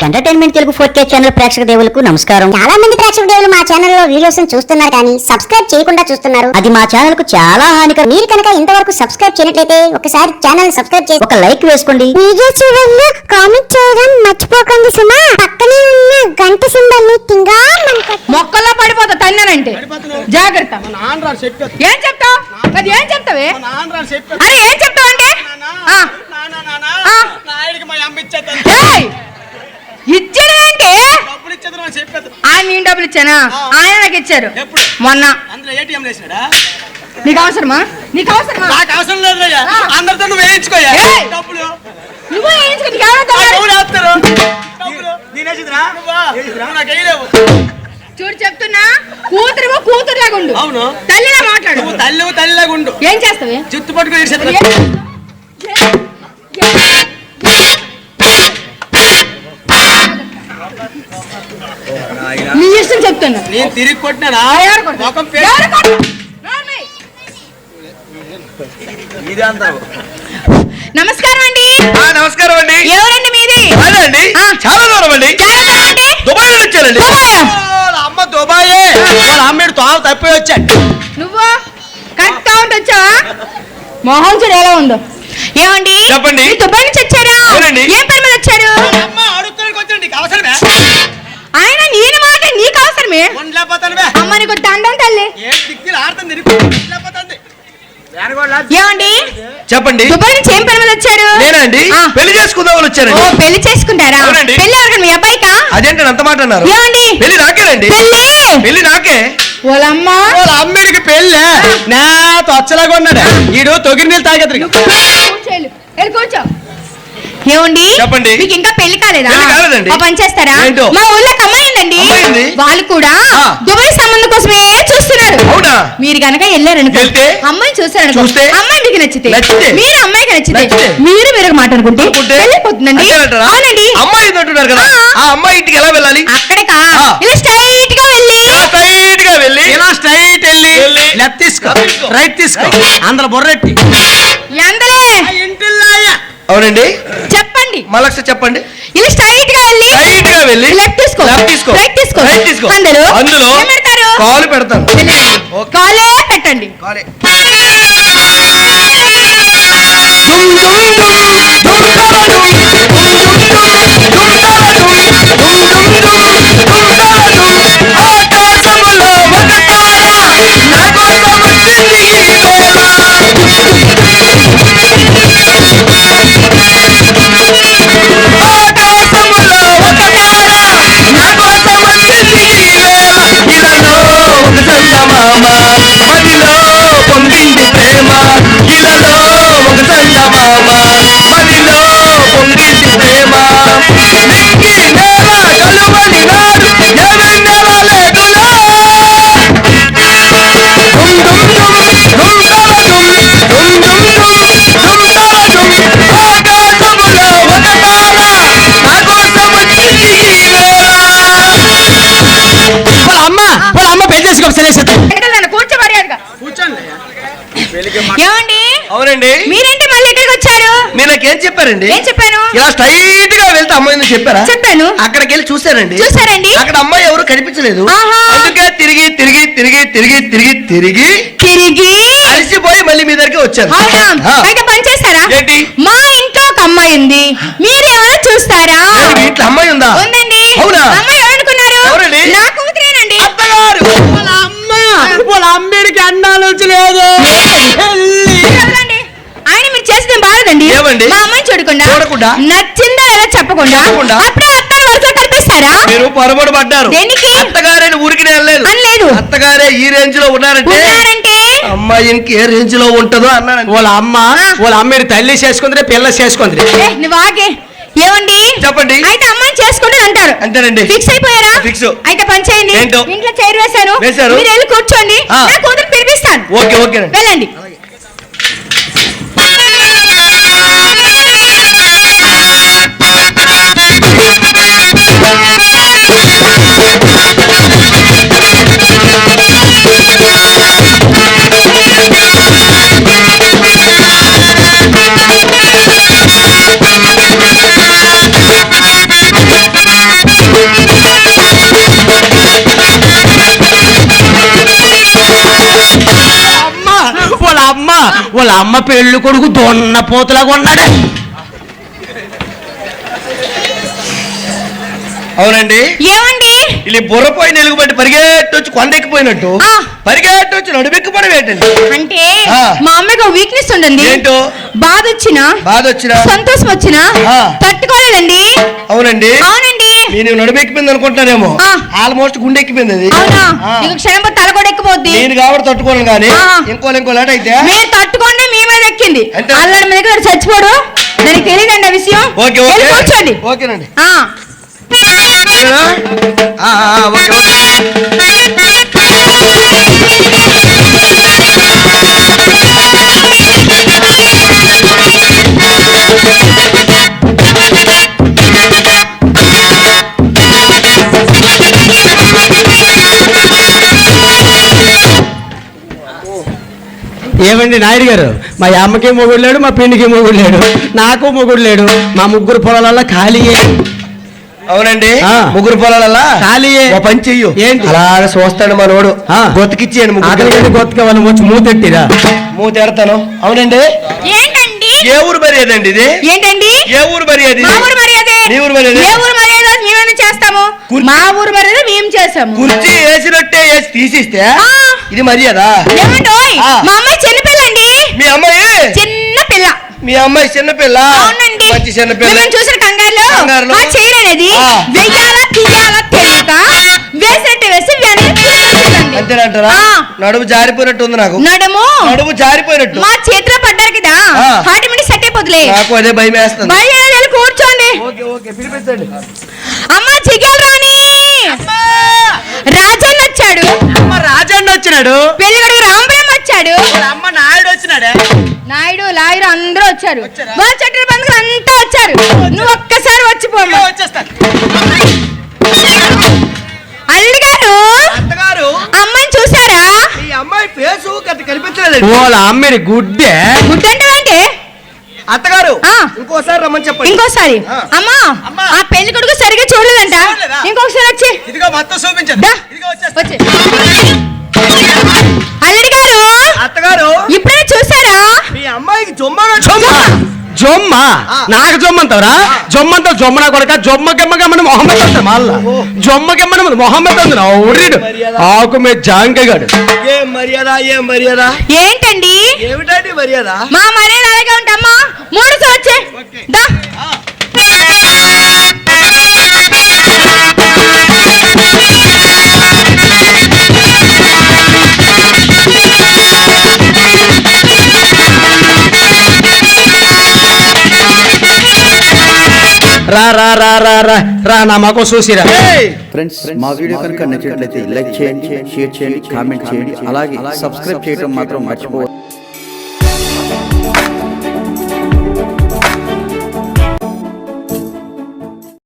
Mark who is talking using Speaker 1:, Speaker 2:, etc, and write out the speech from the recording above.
Speaker 1: Entertainment Telugu four K channel ప్రేక్షక దేవులకు నమస్కారం.
Speaker 2: చాలా మంది ప్రేక్షక దేవులు మా ఛానల్లో వీడియోస్ చూస్తున్నారు కానీ సబ్స్క్రైబ్ చేయకుండా చూస్తున్నారు.
Speaker 1: అది మా ఛానల్కు చాలా హానికరం.
Speaker 2: మీరు కనుక ఇంతవరకు సబ్స్క్రైబ్ చేయనట్లయితే ఒకసారి ఛానల్ సబ్స్క్రైబ్ చేసి
Speaker 1: ఒక లైక్ వేసుకోండి.
Speaker 2: వీడియో చివరిలో కామెంట్ చేయడం మర్చిపోకండి సుమా. పక్కనే ఉన్న గంట సింబల్ని తింగా
Speaker 3: మొక్కల్లో పడిపోతా తన్నానంటే. జాగ్రత్త. ఏం చెప్తావు? అది ఏం చెప్తావే? అరే ఏం చెప్తావు అంటే ఆ,
Speaker 4: నాన్న నాన్న
Speaker 3: ఆ.
Speaker 4: నాయుడికి మా అమ్మ ఇచ్చేది
Speaker 3: ఏయ్! ఇచ్చాడు ఏంటి
Speaker 4: డబ్బులు ఇచ్చేది మా చెప్పేది
Speaker 3: ఆయన నేను డబ్బులు ఇచ్చానా? ఆయన నాకు ఇచ్చారు.
Speaker 4: ఎప్పుడు?
Speaker 3: మొన్న. నీకు అవసరమా? నీకు అవసరమా?
Speaker 4: నాకు అవసరం లేదు. అందరితో నువ్వు వేయించుకోయా. డబ్బులు.
Speaker 3: నువ్వు వేయించుకో, నీకు ఎవరో చూడు చెప్తున్నా. కూతురు కూతురులాగా ఉండు.
Speaker 4: అవును.
Speaker 3: తల్లిలా మాట్లాడు.
Speaker 4: నువ్వు తల్లి తల్లిలాగా ఉండు.
Speaker 3: ఏం చేస్తావే?
Speaker 4: జుత్తు పట్టుకుని
Speaker 3: నీ ఇష్టం చెప్తున్నా.
Speaker 4: నేను తిరిగి?
Speaker 3: నోర్మై. నమస్కారం అండి.
Speaker 5: ఆ, నమస్కారం అండి.
Speaker 3: ఎవరండి మీది?
Speaker 5: అదండి. చాలా దూరం అండి.
Speaker 3: చాలా దూరం అండి.
Speaker 5: దుబాయ్ నుంచి వచ్చానండి.
Speaker 4: అమ్మ దుబాయే. వాళ్ళ అమ్మేడు తోవ తప్పిపోయి వచ్చాడు
Speaker 3: నువ్వు కరెక్ట్ కౌంట్ వచ్చావా? మోహన్ చూడు ఎలా ఉందో. ఏమండి?
Speaker 5: చెప్పండి.
Speaker 3: దుబాయ్ నుంచి వచ్చారా?
Speaker 5: అవునండి.
Speaker 3: ఏం పని మీద వచ్చారు? ఆయన నేను మాట నీకు అవసరమే.
Speaker 4: ఉండలేకపోతాను
Speaker 3: అమ్మ నీకు దండం తల్లి. ఏమండి?
Speaker 5: చెప్పండి.
Speaker 3: దుబాయ్ నుంచి ఏం పని మీద వచ్చారు?
Speaker 5: నేనండి. పెళ్ళి చేసుకుందామని
Speaker 3: ఓ
Speaker 5: వచ్చానండి.
Speaker 3: పెళ్ళి చేసుకుంటారా?
Speaker 5: అవునండి.
Speaker 3: పెళ్ళి ఎవరికైనా మీ అబ్బాయికా?
Speaker 5: అదేంటని అంత మాట అన్నారు?
Speaker 3: ఏమండి?
Speaker 5: పెళ్ళి నాకేనండి.
Speaker 3: పెళ్ళి
Speaker 5: పెళ్ళి నాకే.
Speaker 3: వాళ్ళమ్మ
Speaker 4: వాళ్ళ అమ్మిడికి పెళ్ళే. నా తొచ్చలాగా ఉన్నాడు. ఈడు తొగిరి నీళ్ళు తాగేద్దరు
Speaker 3: కూర్చో ఏమండి
Speaker 5: చెప్పండి.
Speaker 3: మీకు ఇంకా పెళ్ళి కాలేదా పని చేస్తారా? మా ఊళ్ళో ఒక అమ్మాయి ఉందండి
Speaker 5: అమ్మాయి ఉంది?
Speaker 3: వాళ్ళు కూడా. దుబాయ్ సంబంధం కోసమే చూస్తున్నారు
Speaker 5: అవునా
Speaker 3: మీరు గనక వెళ్ళారనుకో? అమ్మాయి చూసారనుకో
Speaker 5: చూస్తే?
Speaker 3: అమ్మాయి మీకు నచ్చితే
Speaker 5: నచ్చితే?
Speaker 3: మీరు అమ్మాయికి నచ్చితే? మీరు మీరు మాట అనుకుంటే? వెళ్ళిపోతుందండి? అవునండి
Speaker 5: అమ్మాయి అంటున్నారు కదా
Speaker 3: ఆ.
Speaker 5: అమ్మాయి ఇంటికి ఎలా వెళ్ళాలి
Speaker 3: అక్కడికా. ఇలా స్ట్రైట్గా వెళ్ళి
Speaker 5: స్ట్రైట్గా వెళ్ళి
Speaker 4: ఇలా స్ట్రైట్ వెళ్ళి
Speaker 5: వెళ్ళి.
Speaker 4: లెఫ్ట్ తీసుకో. రైట్ తీసుకో అందరు బొర్రెట్టి
Speaker 3: ఎందలే
Speaker 4: ఇంటిల్లా
Speaker 5: అవునండి
Speaker 3: చెప్పండి
Speaker 5: మళ్ళొకసారి చెప్పండి
Speaker 3: ఇలా స్ట్రైట్గా వెళ్ళి
Speaker 5: స్ట్రైట్గా వెళ్ళి
Speaker 3: లెఫ్ట్ తీసుకో
Speaker 5: లెఫ్ట్ తీసుకో
Speaker 3: రైట్ తీసుకో
Speaker 5: రైట్ తీసుకో
Speaker 3: అందులో
Speaker 5: అందులో
Speaker 3: ఏం పెడతారు
Speaker 5: కాలు పెడతాను.
Speaker 3: కాలే పెట్టండి
Speaker 5: కాలే
Speaker 3: ఏమండి?
Speaker 5: అవునండి.
Speaker 3: మీరేంటి మళ్ళీ ఇక్కడికి వచ్చారు?
Speaker 5: మీరు నాకేం చెప్పారండి?
Speaker 3: ఏం చెప్పాను?
Speaker 5: ఇలా స్ట్రైట్గా వెళ్తే అమ్మాయిని చెప్పారా?
Speaker 3: చెప్పాను.
Speaker 5: అక్కడికి వెళ్ళి చూశారండి.
Speaker 3: చూసారండి
Speaker 5: అక్కడ అమ్మాయి ఎవరు కనిపించలేదు. అందుకే తిరిగి తిరిగి తిరిగి తిరిగి తిరిగి తిరిగి
Speaker 3: తిరిగి.
Speaker 5: అలసిపోయి మళ్ళీ మీ దగ్గరికి.
Speaker 3: అయితే పని చేస్తారా?
Speaker 5: ఏంటి?
Speaker 3: మా చూడకుండా? నచ్చిందా లేదా చెప్పకుండా? అప్పుడే అత్తాయి వరుస కనిపిస్తారా?
Speaker 5: మీరు పొరపాటు పడ్డారు.
Speaker 3: దేనికి?
Speaker 5: అత్తగారని ఊరికి అనలేదు
Speaker 3: అనలేదు
Speaker 5: అత్తగారే ఈ రేంజ్లో ఉన్నారంటే
Speaker 3: ఉన్నారంటే?
Speaker 5: అమ్మాయి ఇంక ఏ రేంజ్లో ఉంటుందో అన్నానండి.
Speaker 4: వాళ్ళ అమ్మ వాళ్ళ అమ్మడి తల్లి చేసుకుందిరే పిల్ల చేసుకుంది
Speaker 3: ఏ, నువ్వు ఆగే. ఏమండి?
Speaker 5: చెప్పండి.
Speaker 3: అయితే అమ్మాయిని చేసుకుంటే అంటారు.
Speaker 5: అంతేనండి
Speaker 3: ఫిక్స్ అయిపోయారా?
Speaker 5: ఫిక్స్.
Speaker 3: అయితే పని చేయండి.
Speaker 5: ఏంటో?
Speaker 3: ఇంట్లో చైర్ వేశాను.
Speaker 5: వేశారు.
Speaker 3: మీరు వెళ్ళి కూర్చోండి. నా కూతురు పిలిపిస్తాను.
Speaker 5: ఓకే ఓకేనండి.
Speaker 3: వెళ్ళండి.
Speaker 4: వాళ్ళ అమ్మ పెళ్ళి కొడుకు దొన్నపోతలాగా ఉన్నాడు
Speaker 5: అవునండి.
Speaker 3: ఏమండి?
Speaker 5: వీళ్ళు బుర్రపోయి నిలుగుబట్టి పరిగెట్టొచ్చి కొండెక్కిపోయినట్టు పరిగెట్టొచ్చి నడుమెక్కిపోవడం ఏంటండి?
Speaker 3: అంటే మా అమ్మకి వీక్నెస్ ఉండండి
Speaker 5: ఏంటో?
Speaker 3: బాధ వచ్చినా
Speaker 5: బాధ వచ్చినా
Speaker 3: సంతోషం వచ్చినా తట్టుకోలేదండి.
Speaker 5: అవునండి.
Speaker 3: అవునండి.
Speaker 5: నేను నడుమెక్కిపోయింది అనుకుంటానేమో
Speaker 3: ఆ.
Speaker 5: ఆల్మోస్ట్ అది.
Speaker 3: నీకు క్షణం పోతే తల కూడా ఎక్కిపోద్ది.
Speaker 5: నేను కాబట్టి తట్టుకోను కానీ. ఇంకో ఇంకో లేట్ అయితే.
Speaker 3: మీరు తట్టుకోండి మీ మీద ఎక్కింది. అల్లడి మీద చచ్చిపోడు. దానికి తెలియదండి ఆ విషయం.
Speaker 5: ఓకే
Speaker 3: వెళ్ళి
Speaker 5: ఓకే
Speaker 3: కూర్చోండి.
Speaker 5: ఓకేనండి. ఓకే
Speaker 4: ఏమండి నాయుడు గారు? మా అమ్మకి మొగుడు లేడు మా పిండికి మొగుడు లేడు. నాకు మొగుడు లేడు. మా ముగ్గురు పొలాలలో ఖాళీయే
Speaker 5: అవునండి.
Speaker 4: ఆ.
Speaker 5: ముగ్గురు పొలాలల్లా?
Speaker 4: ఖాళీయే.
Speaker 5: ఓ పని చెయ్యు.
Speaker 4: ఏంటి?
Speaker 5: అలాగ చూస్తాడు మనోడు
Speaker 4: ఆ.
Speaker 5: గొతికిచ్చేయండి
Speaker 4: కొత్తగా వాళ్ళు వచ్చి మూతెట్టిరా
Speaker 5: మూత ఎడతాను అవునండి.
Speaker 3: ఏంటండి?
Speaker 5: ఏ ఊరు మర్యాద అండి ఇది?
Speaker 3: ఏంటండి?
Speaker 5: ఏ ఊరు మర్యాద
Speaker 3: మా? ఊరు మర్యాదే.
Speaker 5: నీ ఊరు మర్యాదే?
Speaker 3: ఏ ఊరు మర్యాద? మేమేమైనా చేస్తాము? మా ఊరు మర్యాద మేము చేసాము
Speaker 5: కుర్చీ వేసినట్టే వేసి తీసిస్తే. ఇది మర్యాద? ఆ.
Speaker 3: మా అమ్మాయి చిన్నపిల్లండి
Speaker 5: మీ అమ్మాయి
Speaker 3: చిన్న పిల్ల
Speaker 5: మీ అమ్మాయి చిన్నపిల్ల.
Speaker 3: అవునండి.
Speaker 5: మంచి చిన్నపిల్ల.
Speaker 3: చూసిన కంగారులో?
Speaker 5: కంగారులో?
Speaker 3: ఆ
Speaker 5: ఆ.
Speaker 3: వెయ్యాలా తీయాలా తెలియక వేసినట్టు వేసి.
Speaker 5: అంతేనంటారా. నడుము జారిపోయినట్టు ఉంది నాకు.
Speaker 3: నడుము?
Speaker 5: నడుము జారిపోయినట్టు.
Speaker 3: మా చేతిలో పడ్డారు కదా. ఆటోమేటిక్ సెట్ అయిపోతులే.
Speaker 5: నాకు అదే భయం వేస్తుంది.
Speaker 3: వెళ్ళి కూర్చోండి.
Speaker 5: ఓకే ఓకే పిలిపించండి.
Speaker 3: అమ్మ చిగల్ రాణి. రాజన్న వచ్చాడు.
Speaker 4: అమ్మ రాజన్న వచ్చినాడు.
Speaker 3: పెళ్ళిగడుగు రాంబరం వచ్చాడు.
Speaker 4: అమ్మ నాయుడు వచ్చినాడే.
Speaker 3: నాయుడు లాయరు అందరూ వచ్చారు. వాళ్ళ చెట్ల బంధువులు అంతా వచ్చారు. నువ్వు ఒక్కసారి వచ్చిపోమ్మా అల్లుడు గారు
Speaker 5: అత్తగారు.
Speaker 3: అమ్మాయిని చూసారా
Speaker 5: ఈ అమ్మాయి ఫేసు కనిపించలేదు.
Speaker 4: వాళ్ళ అమ్మని గుడ్డే.
Speaker 3: గుడ్డంటే ఏంటి?
Speaker 5: అత్తగారు
Speaker 3: ఆ.
Speaker 5: ఇంకోసారి రమ్మని చెప్పండి.
Speaker 3: ఇంకోసారి. అమ్మా
Speaker 4: అమ్మా.
Speaker 3: ఆ పెళ్ళి కొడుకు సరిగ్గా చూడలేదంట.
Speaker 4: చూడలేదా?
Speaker 3: ఇంకొకసారి వచ్చి.
Speaker 4: ఇదిగో మొత్తం చూపించండి. ఇదిగో వచ్చేస్తా. జొమ్మ! జొమ్మ. నాకు జొమ్మంతావరా జొమ్మంతా జొమ్మ నా కొడక జొమ్మ గిమ్మ గమ్మని మొహమ్మద్ అంత మళ్ళా. జొమ్మ గిమ్మని మొహమ్మద్ అంది ఊరిడు ఆకు మీద జాంకగాడు
Speaker 5: ఏం మర్యాద ఏం మర్యాద?
Speaker 3: ఏంటండి?
Speaker 5: ఏమిటండి మర్యాద?
Speaker 3: మా మర్యాద అలాగే ఉంటామ్మా. మూడు వచ్చే దా.
Speaker 4: రా రా రా రా రా రా నా మాకు చూసిరా!
Speaker 6: ఫ్రెండ్స్ మా వీడియో కనుక నచ్చినట్లయితే లైక్ చేయండి షేర్ చేయండి కామెంట్ చేయండి అలాగే సబ్స్క్రైబ్ చేయడం మాత్రం మర్చిపోవద్దు.